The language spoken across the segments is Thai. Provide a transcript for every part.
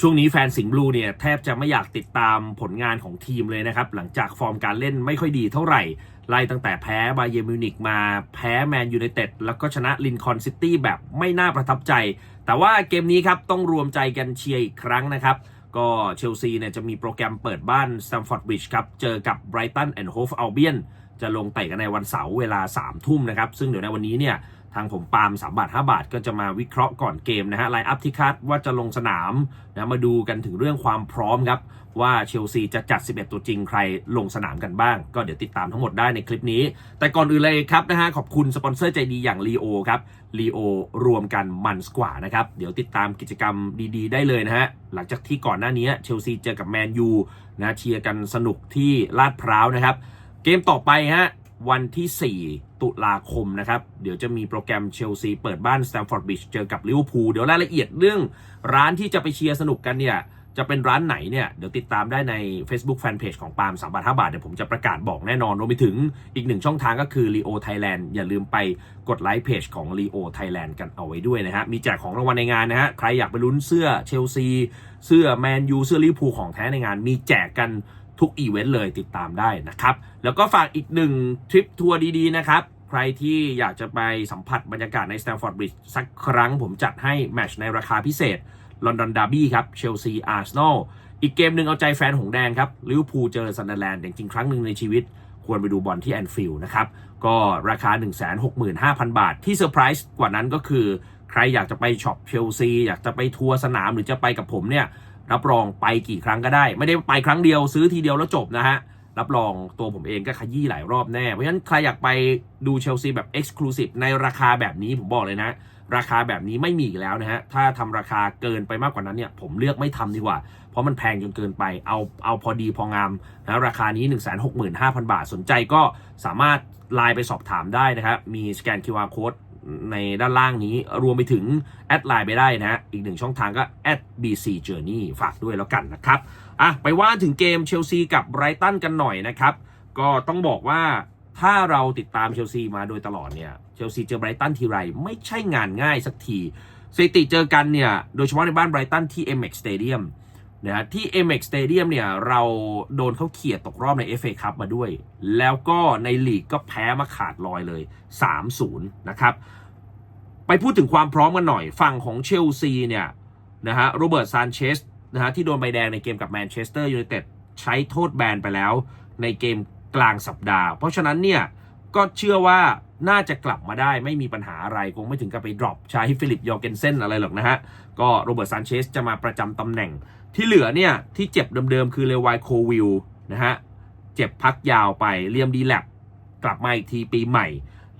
ช่วงนี้แฟนสิงห์บลูเนี่ยแทบจะไม่อยากติดตามผลงานของทีมเลยนะครับ หลังจากฟอร์มการเล่นไม่ค่อยดีเท่าไหร่ ไล่ตั้งแต่แพ้บาเยมิวนิกมาแพ้แมนยูไนเต็ดแล้วก็ชนะลินคอนซิตี้แบบไม่น่าประทับใจ แต่ว่าเกมนี้ครับต้องรวมใจกันเชียร์อีกครั้งนะครับ ก็เชลซีเนี่ยจะมีโปรแกรมเปิดบ้านส t ตมฟอร์ดบริดจ์ครับ เจอกับไบรตันแอนด์โฮฟอัลเบียนจะลงเตะกันในวันเสาร์เวลา3ทุ่มนะครับ ซึ่งเดี๋ยวในวันนี้เนี่ยางผมปาล์ม3บาท 5 บาทก็จะมาวิเคราะห์ก่อนเกมนะฮะไลน์อัพที่คาดว่าจะลงสนามนะมาดูกันถึงเรื่องความพร้อมครับ ว่าเชลซีจะจัด 11 ตัวจริงใครลงสนามกันบ้าง ก็เดี๋ยวติดตามทั้งหมดได้ในคลิปนี้ แต่ก่อนอื่นเลยครับนะฮะขอบคุณสปอนเซอร์ใจดีอย่างลีโอครับลีโอรวมกันมันสกว่านะครับ เดี๋ยวติดตามกิจกรรมดีๆ ได้เลยนะฮะหลังจากที่ก่อนหน้านี้เชลซีเจอกับแมนยูนะเชียร์กันสนุกที่ลาดพร้าวนะครับเกมต่อไปฮะวันที่ 4 ตุลาคมนะครับ เดี๋ยวจะมีโปรแกรมเชลซีเปิดบ้านสแตมฟอร์ดบริดจ์เจอกับลิเวอร์พูลเดี๋ยวรายละเอียดเรื่องร้านที่จะไปเชียร์สนุกกันเนี่ย จะเป็นร้านไหนเนี่ย เดี๋ยวติดตามได้ใน Facebook Fanpage ของปาล์มสามบาทห้าบาท เดี๋ยวผมจะประกาศบอกแน่นอนรวมไปถึงอีกหนึ่งช่องทางก็คือ Leo Thailand อย่าลืมไปกดไลค์เพจของ Leo Thailand กันเอาไว้ด้วยนะฮะมีแจกของรางวัลในงานนะฮะใครอยากไปลุ้นเสื้อเชลซีเสื้อแมนยูเสื้อลิเวอร์พูลของแท้ในงาน มีแจกกันทุกอีเวนต์เลยติดตามได้นะครับ แล้วก็ฝากอีกหนึ่งทริปทัวร์ดีๆนะครับ ใครที่อยากจะไปสัมผัสบรรยากาศในสแตมฟอร์ดบริดจ์สักครั้งผมจัดให้แมชในราคาพิเศษลอนดอนดาร์บี้ครับเชลซีอาร์เซนอลอีกเกมหนึ่งเอาใจแฟนหงแดงครับลิเวอร์พูลเจอซันเดอร์แลนด์จริงๆครั้งหนึ่งในชีวิต ควรไปดูบอลที่แอนฟิลด์นะครับ ก็ราคา 165,000 บาท ที่เซอร์ไพรส์กว่านั้นก็คือ ใครอยากจะไปช็อปเชลซี อยากจะไปทัวร์สนามหรือจะไปกับผมเนี่ยรับรองไปกี่ครั้งก็ได้ ไม่ได้ไปครั้งเดียวซื้อทีเดียวแล้วจบนะฮะ รับรองตัวผมเองก็ขยี้หลายรอบแน่ เพราะฉะนั้นใครอยากไปดูเชลซีแบบ Exclusive ในราคาแบบนี้ผมบอกเลยนะ ราคาแบบนี้ไม่มีอีกแล้วนะฮะ ถ้าทำราคาเกินไปมากกว่านั้นเนี่ย ผมเลือกไม่ทำดีกว่า เพราะมันแพงจนเกินไป เอาเอาพอดีพองามนะราคานี้ 165,000 บาท สนใจก็สามารถไลน์ไปสอบถามได้นะครับ มีสแกน QR Code ในด้านล่างนี้รวมไปถึงแอดไลน์ไปได้นะฮะอีกหนึ่งช่องทางก็ @bc journey ฝากด้วยแล้วกันนะครับ อะไปว่าถึงเกมเชลซีกับไบรตันกันหน่อยนะครับ ก็ต้องบอกว่าถ้าเราติดตามเชลซีมาโดยตลอดเนี่ยเชลซีเจอไบรตันทีไรไม่ใช่งานง่ายสักทีสถิติเจอกันเนี่ยโดยเฉพาะในบ้านไบรตันที่ MX Stadium นะฮะที่ MX Stadium เนี่ยเราโดนเขาเขี่ยตกรอบใน FA Cup มาด้วย แล้วก็ในลีกก็แพ้มาขาดลอยเลย 3-0 นะครับ ไปพูดถึงความพร้อมกันหน่อย ฝั่งของเชลซีเนี่ยนะฮะโรเบิร์ตซานเชส นะฮะที่โดนใบแดงในเกมกับแมนเชสเตอร์ยูไนเต็ดใช้โทษแบนไปแล้วในเกมกลางสัปดาห์ เพราะฉะนั้นเนี่ยก็เชื่อว่าน่าจะกลับมาได้ไม่มีปัญหาอะไรคงไม่ถึงกับไปดรอปใช้ฟิลิปยอร์เกนเซนอะไรหรอกนะฮะ ก็โรเบิร์ตซานเชสจะมาประจำตำแหน่ง ที่เหลือเนี่ยที่เจ็บเดิมๆ คือเลวายโควิลนะฮะ เจ็บพักยาวไปเลียมดีแลบกลับมาอีกทีปีใหม่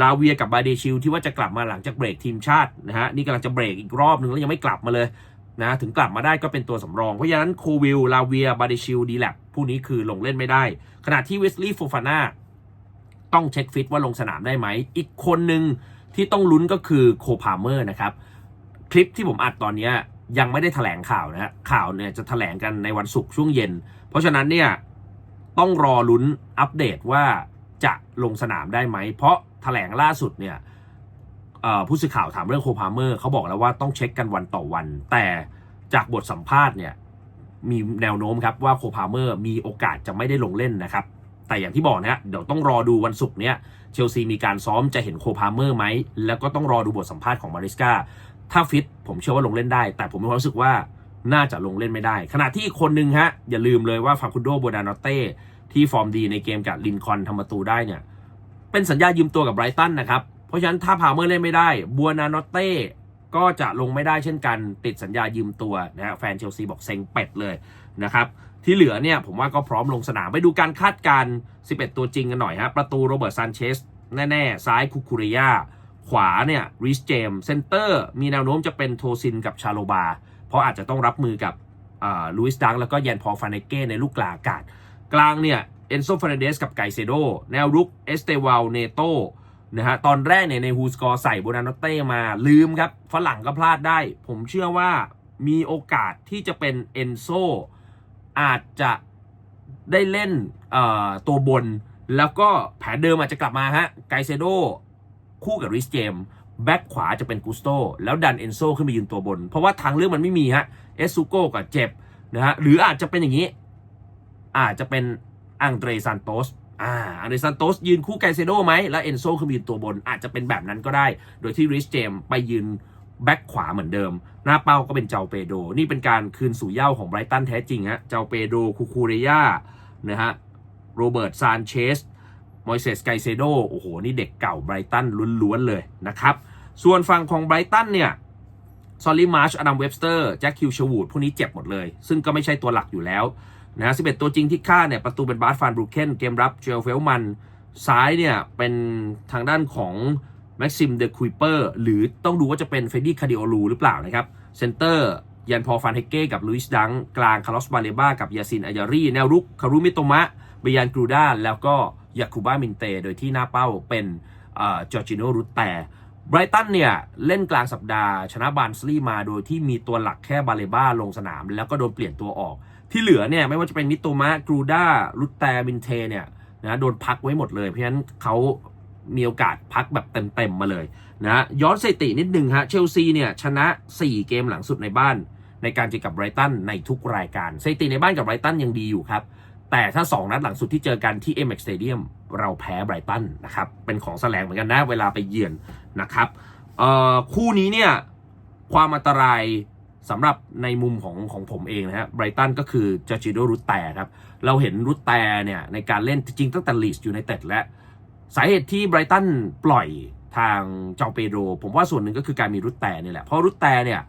ลาเวียกับบาเดชิลที่ว่าจะกลับมาหลังจากเบรกทีมชาตินะฮะ นี่กำลังจะเบรกอีกรอบหนึ่งแล้วยังไม่กลับมาเลย นะถึงกลับมาได้ก็เป็นตัวสำรอง เพราะฉะนั้นโควิลลาเวียบาเดชิลดีแลบผู้นี้คือลงเล่นไม่ได้ ขณะที่เวสลีย์โฟฟาน่าต้องเช็คฟิตว่าลงสนามได้ไหม อีกคนหนึ่งที่ต้องลุ้นก็คือโคพาเมอร์นะครับ คลิปที่ผมอัดตอนนี้ยังไม่ได้แถลงข่าวนะข่าวเนี่ยจะแถลงกันในวันศุกร์ช่วงเย็น เพราะฉะนั้นเนี่ยต้องรอลุ้นอัปเดตว่าจะลงสนามได้ไหม เพราะแถลงล่าสุดเนี่ย ผู้สื่อข่าวถามเรื่องโคพาเมอร์เขาบอกแล้วว่าต้องเช็คกันวันต่อวัน แต่จากบทสัมภาษณ์เนี่ยมีแนวโน้มครับว่าโคพาเมอร์มีโอกาสจะไม่ได้ลงเล่นนะครับ แต่อย่างที่บอกนะเดี๋ยวต้องรอดูวันศุกร์เนี้ยเชลซีมีการซ้อมจะเห็นโคพาเมอร์ไหม แล้วก็ต้องรอดูบทสัมภาษณ์ของมาริสกาถ้าฟิตผมเชื่อว่าลงเล่นได้ แต่ผมมีความรู้สึกว่าน่าจะลงเล่นไม่ได้ ขณะที่คนหนึ่งฮะ อย่าลืมเลยว่าฟาคุโดโบดานอเต้ที่ฟอร์มดีในเกมกับลินคอนทำประตูได้เนี่ยเป็นสัญญายืมตัวกับไบรตันนะครับ ราะฉะนั้นถ้าพาเมอร์เล่นไม่ได้บัวนานอเต้ก็จะลงไม่ได้เช่นกันติดสัญญายืมตัวนะฮะแฟนเชลซีบอกเซ็งเป็ดเลยนะครับที่เหลือเนี่ยผมว่าก็พร้อมลงสนามไปดูการคาดการณ์ 11 ตัวจริงกันหน่อยฮะประตูโรเบิร์ตซานเชสแน่ ๆ ซ้ายคุคุริยาขวาเนี่ยริสเจมเซนเตอร์มีแนวโน้มจะเป็นโทซินกับชาโลบา เพราะอาจจะต้องรับมือกับลุยส์ดังแล้วก็แยนพอฟานเนเก้ในลูกกลางอากาศ กลางเนี่ยเอนโซฟ r นเดสกับไกเซโดแนวรุกเอสเตวาลเนโต นะฮะตอนแรกเนี่ยในฮูสกอร์ใส่โบนานอเต้มาลืมครับ ฝรั่งก็พลาดได้ ผมเชื่อว่ามีโอกาสที่จะเป็นเอนโซอาจจะได้เล่นตัวบน แล้วก็แผนเดิมอาจจะกลับมาฮะไกเซโดคู่กับริสเจมแบ็คขวาจะเป็นกุสโตแล้วดันเอนโซขึ้นไปยืนตัวบน เพราะว่าทางเลือกมันไม่มีฮะเอสซูโก้ก็เจ็บนะฮะหรืออาจจะเป็นอย่างนี้ อาจจะเป็นอังเดรซันโตส อ่าอังเดรซันโตสยืนคู่ไกเซโดไหม แล้วเอนโซคือยืนตัวบน อาจจะเป็นแบบนั้นก็ได้ โดยที่ริชเจมไปยืนแบ็คขวาเหมือนเดิม หน้าเป้าก็เป็นเจ้าเปโด นี่เป็นการคืนสู่เย้าของไบรตันแท้จริงฮะ เจ้าเปโด คูคูเรียนะฮะ โรเบิร์ต ซานเชส มอยเซส ไกเซโด โอ้โห นี่เด็กเก่าไบรตันล้วนๆเลยนะครับ ส่วนฝั่งของไบรตันเนี่ยซอลลี่มาร์ชอดัมเว็บสเตอร์ แจ็คคิวชวูด พวกนี้เจ็บหมดเลย ซึ่งก็ไม่ใช่ตัวหลักอยู่แล้ว นะฮะ11ตัวจริงที่ฆ่าเนี่ยประตูเป็นบาร์ฟานบรูเคนเกมรับเจลเฟลมันซ้ายเนี่ยเป็นทางด้านของแม็กซิมเดอะคุยเปอร์หรือต้องดูว่าจะเป็นเฟดดี้คาดิโอลูหรือเปล่านะครับเซนเตอร์ยันพอฟานเฮเก้กับลุยส์ดัง กลางคาร์ลอสบาเลบ้ากับยาซินอายารีแนวรุกคารุมิโตมะเบยานกรูด้าแล้วก็ยาคูบ้ามินเต โดยที่หน้าเป้าเป็นจอร์จิโนรุตแต่ไบรตันเนี่ย เล่นกลางสัปดาห์ ชนะบาร์นสลีมาโดยที่มีตัวหลักแค่บาเลบ้าลงสนาม แล้วก็โดนเปลี่ยนตัวออก ที่เหลือเนี่ยไม่ว่าจะเป็นมิโตมะกรูด้ารุตแตมินเทเนี่ยนะโดนพักไว้หมดเลย เพราะฉะนั้นเขามีโอกาสพักแบบเต็มๆมาเลยนะย้อนสถิตินิดนึงฮะเชลซีเนี่ยชนะ 4 เกมหลังสุดในบ้าน ในการเจอกับไบรตันในทุกรายการสถิติในบ้านกับไบรตันยังดีอยู่ครับ แต่ถ้า 2 นัดหลังสุดที่เจอกันที่ MX Stadium เราแพ้ไบรตันนะครับเป็นของแสลงเหมือนกันนะเวลาไปเยือนนะครับคู่นี้เนี่ยความอันตราย สำหรับในมุมของของผมเองนะฮะไบรตันก็คือจอร์จิโดรุตแต่ครับ เราเห็นรุตแต่เนี่ยในการเล่นจริงตั้งแต่ลีสอยู่ในเต็ดและสาเหตุที่ไบรตันปล่อยทางเจ้าเปโดผมว่าส่วนหนึ่งก็คือการมีรุตแต่นี่แหละ เพราะรุตแต่เนี่ย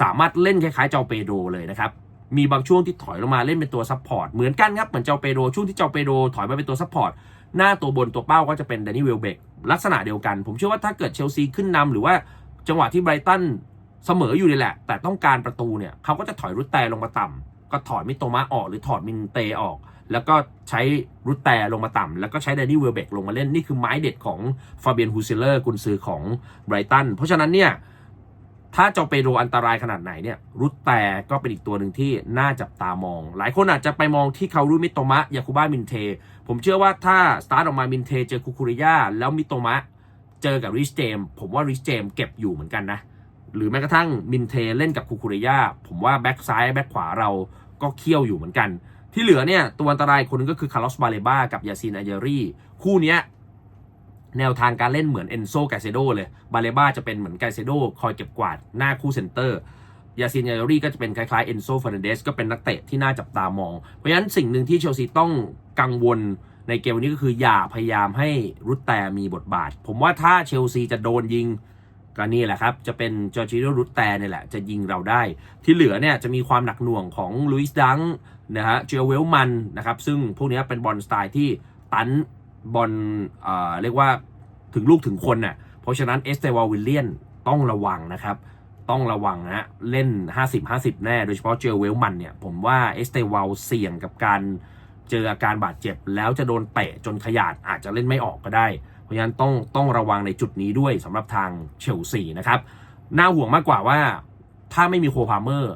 สามารถเล่นคล้ายๆเจ้าเปโดเลยนะครับ มีบางช่วงที่ถอยลงมาเล่นเป็นตัวซับพอร์ตเหมือนกันครับ เหมือนเจ้าเปโดช่วงที่เจ้าเปโดถอยมาเป็นตัวซับพอร์ตหน้าตัวบนตัวเป้าก็จะเป็นแดนนี่เวลเบกลักษณะเดียวกัน ผมเชื่อว่าถ้าเกิดเชลซีขึ้นนำหรือว่าจังหวะที่ไบรตัน เสมออยู่นี่แหละ แต่ต้องการประตูเนี่ยเขาก็จะถอยรุตแต่ลงมาต่ำก็ถอดมิโตมะออกหรือถอดมินเตออก แล้วก็ใช้รุตแต่ลงมาต่ำแล้วก็ใช้แดนนี่เวลเบกลงมาเล่นนี่คือไม้เด็ดของฟาเบียนฮูเซเลอร์กุนซือของไบรตันเพราะฉะนั้นเนี่ยถ้าเจ้าเปโดอันตรายขนาดไหนเนี่ยรุตแต่ก็เป็นอีกตัวหนึ่งที่น่าจับตามอง หลายคนอาจจะไปมองที่เขารุมิโตมะยาคุบ้ามินเท ผมเชื่อว่าถ้าสตาร์ทออกมามินเทเจอคุคุริยาแล้วมิโตมะเจอกับริชเจมผมว่าริชเจมเก็บอยู่เหมือนกันนะ หรือแม้กระทั่งมินเทเล่นกับคุคุริยาผมว่าแบ็กซ้ายแบ็กขวาเราก็เคี่ยวอยู่เหมือนกัน ที่เหลือเนี่ยตัวอันตรายคนหนึงก็คือคาร์ลอสบาเลบ้ากับยาซินอายารีคู่นี้แนวทางการเล่นเหมือนเอนโซไกเซโดเลยบาเลบ้าจะเป็นเหมือนไกเซโดคอยเก็บกวาดหน้าคู่เซนเตอร์ยาซินยารีก็จะเป็นคล้ายๆเอนโซฟ r ร์นันเดสก็เป็นนักเตะที่น่าจับตามอง เพราะฉะนั้นสิ่งหนึ่งที่เชลซีต้องกังวลในเกมวันนี้ก็คืออย่าพยายามให้รุตแต่มีบทบาท ผมว่าถ้าเชลซีจะโดนยิง ก็นี่แหละครับ จะเป็นจอร์จิโดรุตแตเนี่ยแหละ จะยิงเราได้ ที่เหลือเนี่ยจะมีความหนักหน่วงของลุยส์ดังนะฮะเจลเวลมันนะครับ ซึ่งพวกนี้เป็นบอลสไตล์ที่ตันบอลเอ่อเรียกว่าถึงลูกถึงคนน่ะเพราะฉะนั้นเอสเตวาวิลเลียนต้องระวังนะครับต้องระวังนะเล่น 50-50 แน่ โดยเฉพาะเจอเวลมันเนี่ย ผมว่าเอสเตวาเสี่ยงกับการเจออาการบาดเจ็บ แล้วจะโดนเตะจนขยาดอาจจะเล่นไม่ออกก็ได้ เพราะฉะนั้นต้องต้องระวังในจุดนี้ด้วยสำหรับทางเชลซีนะครับน่าห่วงมากกว่าว่า ถ้าไม่มีโคพาเมอร์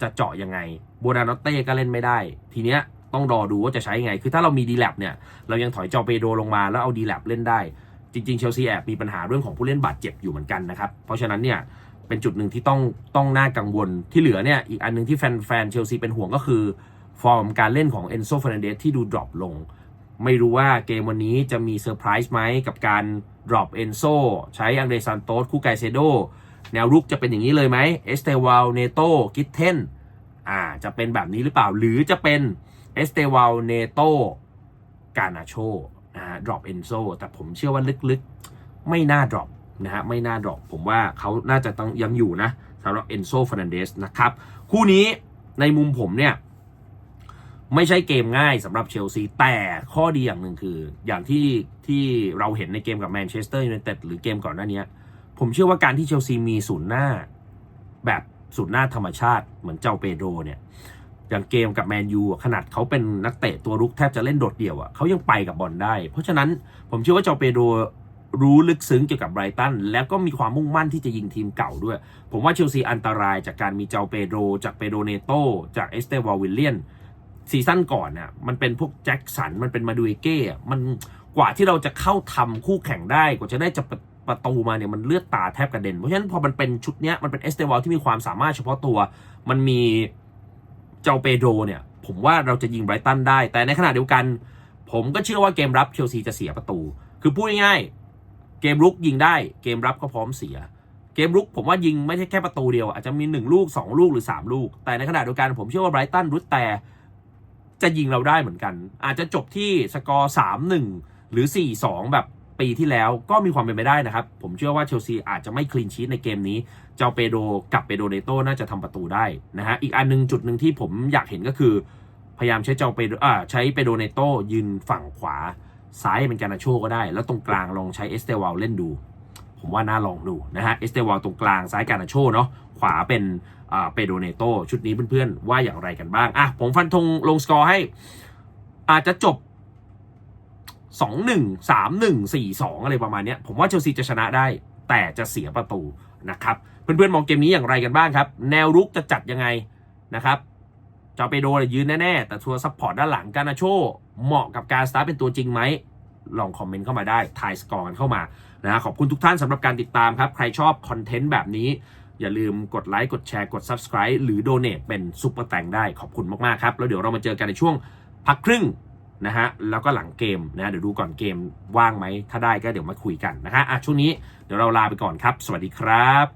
จะเจาะยังไงโบรานอตเต้ก็เล่นไม่ได้ ทีเนี้ยต้องรอดูว่าจะใช้ยังไง คือถ้าเรามีดีแลบเนี่ย เรายังถอยจอเปโดลงมาแล้วเอาดีแลบเล่นได้ จริงๆเชลซีแอบมีปัญหาเรื่องของผู้เล่นบาดเจ็บอยู่เหมือนกันนะครับ เพราะฉะนั้นเนี่ยเป็นจุดหนึ่งที่ต้องต้องน่ากังวลที่เหลือเนี่ยอีกอันหนึงที่แฟนๆเชลซีเป็นห่วงก็คือ ฟอร์มการเล่นของเอนโซฟร์นันเดสที่ดูดรอปลง ไม่รู้ว่าเกมวันนี้จะมีเซอร์ไพรส์ไหมกับการดรอปเอนโซใช้อังเดรซันโตสคู่ไกเซโด แนวรุกจะเป็นอย่างนี้เลยไหมเอสเตวาลเนโตกิทเทนอ่าจะเป็นแบบนี้หรือเปล่า หรือจะเป็นเอสเตวาลเนโตกานาโชนะฮะดรอปเอนโซแต่ผมเชื่อว่าลึกๆ ไม่น่าดรอปนะฮะไม่น่าดรอปผมว่าเขาน่าจะต้องยังอยู่นะสำหรับเอนโซฟ r ร์นันเดสนะครับ คู่นี้ในมุมผมเนี่ย ไม่ใช่เกมง่ายสำหรับเชลซี แต่ข้อดีอย่างหนึ่งคือ อย่างที่ที่เราเห็นในเกมกับแมนเชสเตอร์ยูไนเต็ดหรือเกมก่อนหน้านี้ ผมเชื่อว่าการที่เชลซีมีศูนย์หน้า แบบศูนย์หน้าธรรมชาติเหมือนเจ้าเปโดเนี่ยอย่างเกมกับแมนยูขนาดเขาเป็นนักเตะตัวรุกแทบจะเล่นโดดเดี่ยวอะเขายังไปกับบอลได้ เพราะฉะนั้นผมเชื่อว่าเจ้าเปโดรู้ลึกซึ้งเกี่ยวกับไบรตันแล้วก็มีความมุ่งมั่นที่จะยิงทีมเก่าด้วย ผมว่าเชลซีอันตรายจากการมีเจ้าเปโดจากเปโดเนโตจากเอสเตวาวิลเลียน ซีซั่นก่อนน่ะมันเป็นพวกแจ็คสันมันเป็นมาดูเอเก้มันกว่าที่เราจะเข้าทำคู่แข่งได้กว่าจะได้จะประตูมาเนี่ยมันเลือดตาแทบกระเด็น เพราะฉะนั้นพอมันเป็นชุดเนี้ยมันเป็นเอสเตวาลที่มีความสามารถเฉพาะตัว มันมีเจ้าเปโดเนี่ย ผมว่าเราจะยิงไบรตันได้ แต่ในขณะเดียวกัน ผมก็เชื่อว่าเกมรับเชลซีจะเสียประตู คือพูดง่ายๆเกมรุกยิงได้เกมรับก็พร้อมเสีย เกมรุกผมว่ายิงไม่ใช่แค่ประตูเดียว อาจจะมี 1 ลูก 2 ลูกหรือ 3 ลูก แต่ในขณะเดียวกันผมเชื่อว่าไบรตันรุดแต่ จะยิงเราได้เหมือนกัน อาจจะจบที่สกอร์3-1หนึ่งหรือ 4-2 แบบปีที่แล้วก็มีความเป็นไปได้นะครับ ผมเชื่อว่าเชลซีอาจจะไม่คลีนชีตในเกมนี้ เจ้าเปโดกับเปโดเนโตน่าจะทำประตูได้นะฮะ อีกอันหนึงจุดหนึ่งที่ผมอยากเห็นก็คือ พยายามใช้เจ้าเปโดอ่าใช้เปโดเนโตยืนฝั่งขวา ซ้ายเป็นการนาโชก็ได้ แล้วตรงกลางลองใช้เอสเตวาลเล่นดู ผมว่าน่าลองดูนะฮะ เอสเตวาลตรงกลางซ้ายการนาโชเนาะ ขวาเป็น เปโดเนโตชุดนี้เพื่อนๆ ว่าอย่างไรกันบ้างอะผมฟันธงลงสกอร์ให้ อาจจะจบสองหนึ่งสามหนึ่งสี่สองอะไรประมาณเนี้ยผมว่าเชลซีจะชนะได้ แต่จะเสียประตูนะครับเพื่อนๆมองเกมนี้อย่างไรกันบ้างครับ แนวรุกจะจัดยังไงนะครับจอเปโดยืนแน่ๆ แต่ทัวร์ซัพพอร์ตด้านหลังกานาโชเหมาะกับการสตาร์ทเป็นตัวจริงไหมลองคอมเมนต์เข้ามาได้ทายสกอร์กันเข้ามานะฮะขอบคุณทุกท่านสำหรับการติดตามครับ ใครชอบคอนเทนต์แบบนี้ อย่าลืมกดไลค์กดแชร์กด Subscribe หรือ Donate เป็นซุปเปอร์แตงได้ขอบคุณมากๆครับ แล้วเดี๋ยวเรามาเจอกันในช่วงพักครึ่งนะฮะแล้วก็หลังเกมนะเดี๋ยวดูก่อนเกมว่างไหม ถ้าได้ก็เดี๋ยวมาคุยกันนะฮะอะช่วงนี้เดี๋ยวเราลาไปก่อนครับ สวัสดีครับ